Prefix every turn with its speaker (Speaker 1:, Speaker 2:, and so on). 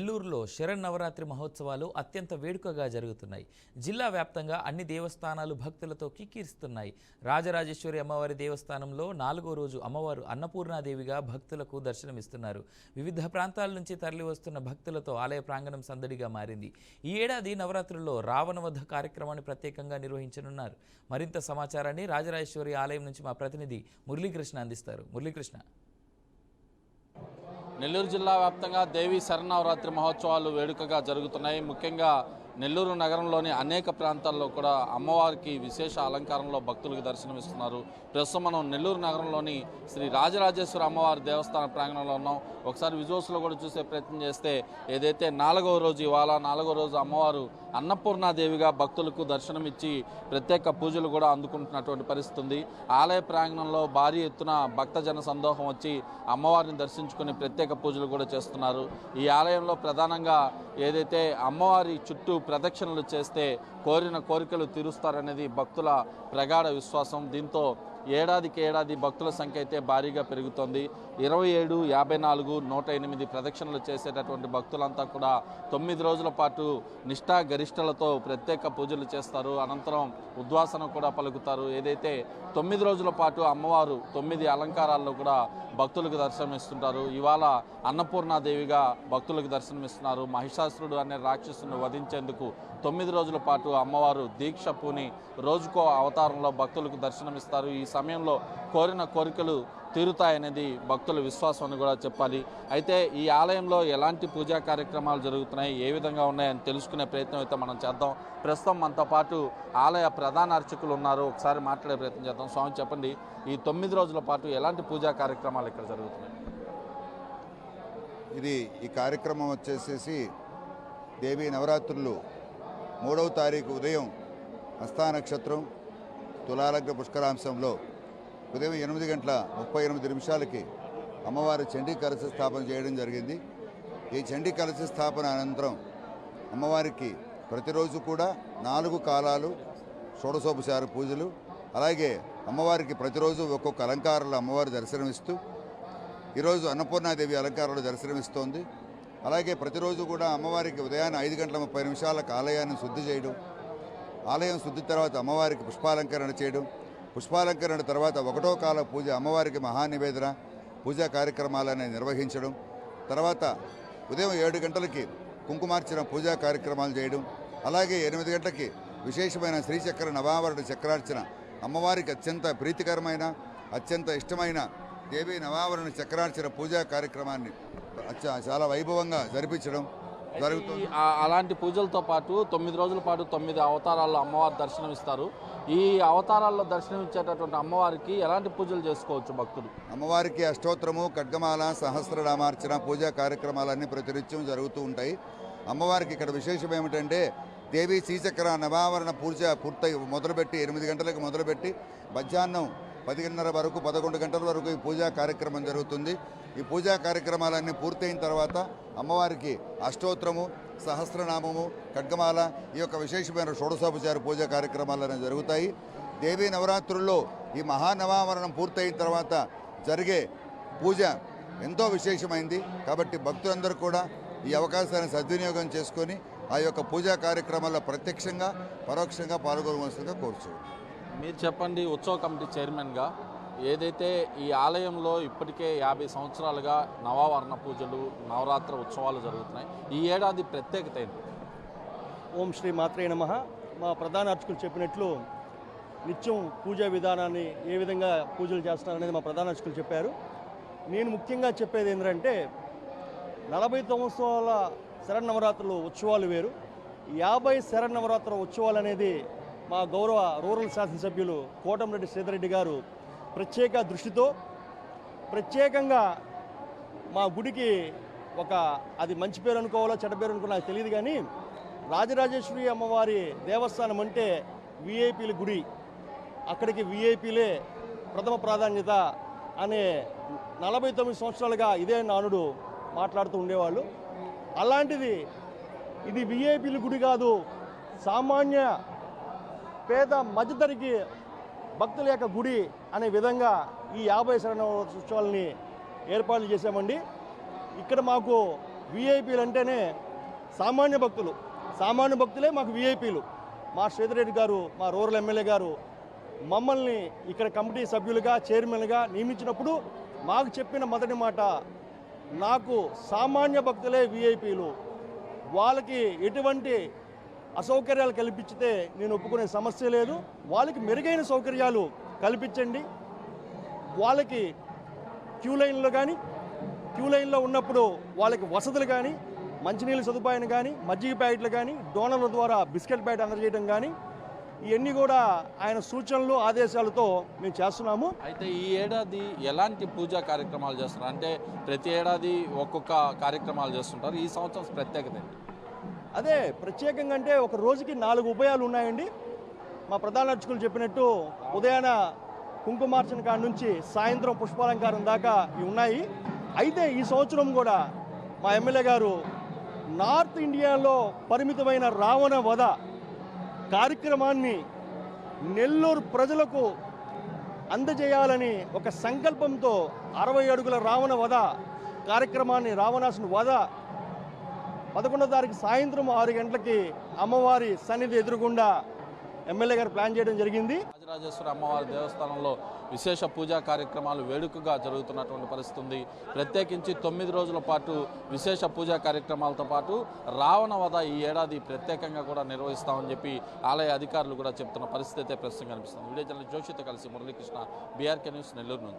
Speaker 1: నెల్లూరులో శరన్నవరాత్రి మహోత్సవాలు అత్యంత వేడుకగా జరుగుతున్నాయి. జిల్లా వ్యాప్తంగా అన్ని దేవస్థానాలు భక్తులతో కిక్కిరిస్తున్నాయి. రాజరాజేశ్వరి అమ్మవారి దేవస్థానంలో నాలుగో రోజు అమ్మవారు అన్నపూర్ణాదేవిగా భక్తులకు దర్శనమిస్తున్నారు. వివిధ ప్రాంతాల నుంచి తరలివస్తున్న భక్తులతో ఆలయ ప్రాంగణం సందడిగా మారింది. ఈ ఏడాది నవరాత్రుల్లో రావణవధ కార్యక్రమాన్ని ప్రత్యేకంగా నిర్వహించనున్నారు. మరింత సమాచారాన్ని రాజరాజేశ్వరి ఆలయం నుంచి మా ప్రతినిధి మురళీకృష్ణ అందిస్తారు. మురళీకృష్ణ.
Speaker 2: నెల్లూరు జిల్లా వ్యాప్తంగా దేవి శరణవరాత్రి మహోత్సవాలు వేడుకగా జరుగుతున్నాయి. ముఖ్యంగా నెల్లూరు నగరంలోని అనేక ప్రాంతాల్లో కూడా అమ్మవారికి విశేష అలంకారంలో భక్తులకు దర్శనమిస్తున్నారు. ప్రస్తుతం మనం నెల్లూరు నగరంలోని శ్రీ రాజరాజేశ్వర అమ్మవారి దేవస్థాన ప్రాంగణంలో ఉన్నాం. ఒకసారి విజువల్స్లో కూడా చూసే ప్రయత్నం చేస్తే ఏదైతే నాలుగవ రోజు ఇవాళ నాలుగో రోజు అమ్మవారు అన్నపూర్ణాదేవిగా భక్తులకు దర్శనమిచ్చి ప్రత్యేక పూజలు కూడా అందుకుంటున్నటువంటి పరిస్థితి ఉంది. ఆలయ ప్రాంగణంలో భారీ ఎత్తున భక్తజన సందోహం వచ్చి అమ్మవారిని దర్శించుకుని ప్రత్యేక పూజలు కూడా చేస్తున్నారు. ఈ ఆలయంలో ప్రధానంగా ఏదైతే అమ్మవారి చుట్టూ ప్రదక్షిణలు చేస్తే కోరిన కోరికలు తీరుస్తారనేది భక్తుల ప్రగాఢ విశ్వాసం. దీంతో ఏడాదికి ఏడాది భక్తుల సంఖ్య అయితే భారీగా పెరుగుతోంది. ఇరవై ఏడు యాభై నాలుగు నూట ఎనిమిది ప్రదక్షిణలు చేసేటటువంటి భక్తులంతా కూడా తొమ్మిది రోజుల పాటు నిష్ఠా గరిష్టలతో ప్రత్యేక పూజలు చేస్తారు. అనంతరం ఉద్వాసన కూడా పలుకుతారు. ఏదైతే తొమ్మిది రోజుల పాటు అమ్మవారు తొమ్మిది అలంకారాల్లో కూడా భక్తులకు దర్శనమిస్తుంటారు. ఇవాళ అన్నపూర్ణాదేవిగా భక్తులకు దర్శనమిస్తున్నారు. మహిషాసురుడు అనే రాక్షసును వధించేందుకు తొమ్మిది రోజుల పాటు అమ్మవారు దీక్ష పూని రోజుకో అవతారంలో భక్తులకు దర్శనమిస్తారు. ఈ సమయంలో కోరిన కోరికలు తీరుతాయనేది భక్తుల విశ్వాసం అని కూడా చెప్పాలి. అయితే ఈ ఆలయంలో ఎలాంటి పూజా కార్యక్రమాలు జరుగుతున్నాయి ఏ విధంగా ఉన్నాయని తెలుసుకునే ప్రయత్నం అయితే మనం చేద్దాం. ప్రస్తుతం మనతో పాటు ఆలయ ప్రధాన అర్చకులు ఉన్నారు. ఒకసారి మాట్లాడే ప్రయత్నం చేద్దాం. స్వామి చెప్పండి. ఈ తొమ్మిది రోజుల పాటు ఎలాంటి పూజా కార్యక్రమాలు ఇక్కడ జరుగుతున్నాయి?
Speaker 3: ఇది ఈ కార్యక్రమం వచ్చేసేసి దేవీ నవరాత్రులు మూడవ తారీఖు ఉదయం హస్తా నక్షత్రం తులాలగ్న పుష్కరాంశంలో ఉదయం ఎనిమిది గంటల ముప్పై ఎనిమిది నిమిషాలకి అమ్మవారి చండీ కలశ స్థాపన చేయడం జరిగింది. ఈ చండీ కలశ స్థాపన అనంతరం అమ్మవారికి ప్రతిరోజు కూడా నాలుగు కాలాలు షోడశోపచార పూజలు అలాగే అమ్మవారికి ప్రతిరోజు ఒక్కొక్క అలంకారంలో అమ్మవారి దర్శనమిస్తూ ఈరోజు అన్నపూర్ణాదేవి అలంకారంలో దర్శనమిస్తోంది. అలాగే ప్రతిరోజు కూడా అమ్మవారికి ఉదయాన్నే ఐదు గంటల ముప్పై నిమిషాల ఆలయాన్ని శుద్ధి చేయడం ఆలయం శుద్ధి తర్వాత అమ్మవారికి పుష్పాలంకరణ చేయడం పుష్పాలంకరణ తర్వాత ఒకటో కాల పూజ అమ్మవారికి మహానివేదన పూజా కార్యక్రమాలని నిర్వహించడం తర్వాత ఉదయం ఏడు గంటలకి కుంకుమార్చన పూజా కార్యక్రమాలు చేయడం అలాగే ఎనిమిది గంటలకి విశేషమైన శ్రీచక్ర నవావరణ చక్రార్చన. అమ్మవారికి అత్యంత ప్రీతికరమైన అత్యంత ఇష్టమైన దేవి నవావరణ చక్రార్చన పూజా కార్యక్రమాన్ని అచ్చ- చాలా వైభవంగా జరిపించడం. జరుగుతుంది.
Speaker 2: అలాంటి పూజలతో పాటు తొమ్మిది రోజుల పాటు తొమ్మిది అవతారాల్లో అమ్మవారు దర్శనమిస్తారు. ఈ అవతారాల్లో దర్శనమిచ్చేటటువంటి అమ్మవారికి ఎలాంటి పూజలు చేసుకోవచ్చు భక్తులు?
Speaker 3: అమ్మవారికి అష్టోత్తరము ఖడ్గమాల సహస్రనామార్చన పూజా కార్యక్రమాలన్నీ ప్రతినిత్యం జరుగుతూ ఉంటాయి. అమ్మవారికి ఇక్కడ విశేషం ఏమిటంటే దేవి శ్రీచక్ర నవావరణ పూజ పూర్తయి మొదలుపెట్టి ఎనిమిది గంటలకు మొదలుపెట్టి మధ్యాహ్నం పదిన్నర వరకు పదకొండు గంటల వరకు ఈ పూజా కార్యక్రమం జరుగుతుంది. ఈ పూజా కార్యక్రమాలన్నీ పూర్తయిన తర్వాత అమ్మవారికి అష్టోత్తరము సహస్రనామము ఖడ్గమాల ఈ యొక్క విశేషమైన షోడశోపచార పూజా కార్యక్రమాలన్నీ జరుగుతాయి. దేవీ నవరాత్రుల్లో ఈ మహానవావరణం పూర్తయిన తర్వాత జరిగే పూజ ఎంతో విశేషమైంది. కాబట్టి భక్తులందరూ కూడా ఈ అవకాశాన్ని సద్వినియోగం చేసుకొని ఆ యొక్క పూజా కార్యక్రమాల్లో ప్రత్యక్షంగా పరోక్షంగా పాల్గొనవలసిందిగా కోరుచున్నాను.
Speaker 2: మీరు చెప్పండి ఉత్సవ కమిటీ చైర్మన్గా ఏదైతే ఈ ఆలయంలో ఇప్పటికే యాభై సంవత్సరాలుగా నవావరణ పూజలు నవరాత్ర ఉత్సవాలు జరుగుతున్నాయి ఈ ఏడాది ప్రత్యేకత ఏంటి?
Speaker 4: ఓం శ్రీ మాత్రే నమ. మా ప్రధాన అర్చకులు చెప్పినట్లు నిత్యం పూజా విధానాన్ని ఏ విధంగా పూజలు చేస్తున్నారనేది మా ప్రధాన అర్చకులు చెప్పారు. నేను ముఖ్యంగా చెప్పేది ఏంటంటే నలభై సంవత్సరాల శరన్నవరాత్రులు ఉత్సవాలు వేరు. యాభై శరన్నవరాత్రుల ఉత్సవాలు అనేది మా గౌరవ రూరల్ శాసనసభ్యులు కోటంరెడ్డి శ్రీధరెడ్డి గారు ప్రత్యేక దృష్టితో ప్రత్యేకంగా మా గుడికి ఒక అది మంచి పేరు అనుకోవాలో చెడ్డ పేరు అనుకో నాకు తెలియదు కానీ రాజరాజేశ్వరి అమ్మవారి దేవస్థానం అంటే విఐపీల గుడి. అక్కడికి విఐపీలే ప్రథమ ప్రాధాన్యత అనే నలభై తొమ్మిది సంవత్సరాలుగా ఇదే నానుడు మాట్లాడుతూ ఉండేవాళ్ళు. అలాంటిది ఇది విఐపీల గుడి కాదు సామాన్య పేద మధ్యతరికి భక్తుల యొక్క గుడి అనే విధంగా ఈ యాభై శరణ ఉత్సవాలని ఏర్పాట్లు చేశామండి. ఇక్కడ మాకు విఐపీలు అంటేనే సామాన్య భక్తులు. సామాన్య భక్తులే మాకు విఐపీలు మా శ్రీధరరెడ్డి గారు మా రూరల్ ఎమ్మెల్యే గారు మమ్మల్ని ఇక్కడ కమిటీ సభ్యులుగా చైర్మన్గా నియమించినప్పుడు మాకు చెప్పిన మొదటి మాట నాకు సామాన్య భక్తులే విఐపీలు వాళ్ళకి ఎటువంటి అసౌకర్యాలు కల్పించితే నేను ఒప్పుకునే సమస్య లేదు. వాళ్ళకి మెరుగైన సౌకర్యాలు కల్పించండి. వాళ్ళకి క్యూ లైన్లో కానీ క్యూ లైన్లో ఉన్నప్పుడు వాళ్ళకి వసతులు కానీ మంచినీళ్ళ సదుపాయం కానీ మజ్జిగ ప్యాకెట్లు కానీ డోనర్ల ద్వారా బిస్కెట్ ప్యాకెట్ అందజేయడం కానీ ఇవన్నీ కూడా ఆయన సూచనలు ఆదేశాలతో మేము చేస్తున్నాము.
Speaker 2: అయితే ఈ ఏడాది ఎలాంటి పూజా కార్యక్రమాలు చేస్తున్నారు? అంటే ప్రతి ఏడాది ఒక్కొక్క కార్యక్రమాలు చేస్తుంటారు. ఈ సంవత్సరం ప్రత్యేకత ఏంటి?
Speaker 4: అదే ప్రత్యేకంగా అంటే ఒక రోజుకి నాలుగు ఉపాయాలు ఉన్నాయండి. మా ప్రధాన అర్చకులు చెప్పినట్టు ఉదయాన కుంకుమార్చన కాడ నుంచి సాయంత్రం పుష్పాలంకారం దాకా ఇవి ఉన్నాయి. అయితే ఈ సంవత్సరం కూడా మా ఎమ్మెల్యే గారు నార్త్ ఇండియాలో పరిమితమైన రావణ వధ కార్యక్రమాన్ని నెల్లూరు ప్రజలకు అందజేయాలని ఒక సంకల్పంతో అరవై అడుగుల రావణ వధ కార్యక్రమాన్ని రావణాసుని వధ పదకొండో తారీఖు సాయంత్రం ఆరు గంటలకి అమ్మవారి సన్నిధి ఎదురుగుండా ఎమ్మెల్యే గారు ప్లాన్ చేయడం జరిగింది.
Speaker 2: రాజరాజేశ్వరి అమ్మవారి దేవస్థానంలో విశేష పూజా కార్యక్రమాలు వేడుకగా జరుగుతున్నటువంటి పరిస్థితి ఉంది. ప్రత్యేకించి తొమ్మిది రోజుల పాటు విశేష పూజా కార్యక్రమాలతో పాటు రావణ వధ ఈ ఏడాది ప్రత్యేకంగా కూడా నిర్వహిస్తామని చెప్పి ఆలయ అధికారులు కూడా చెప్తున్న పరిస్థితి అయితే ప్రస్తుతం కనిపిస్తుంది. వీడియో జర్నలిస్ట్ జోషితో కలిసి మురళీకృష్ణ బీఆర్కే న్యూస్ నెల్లూరు నుంచి.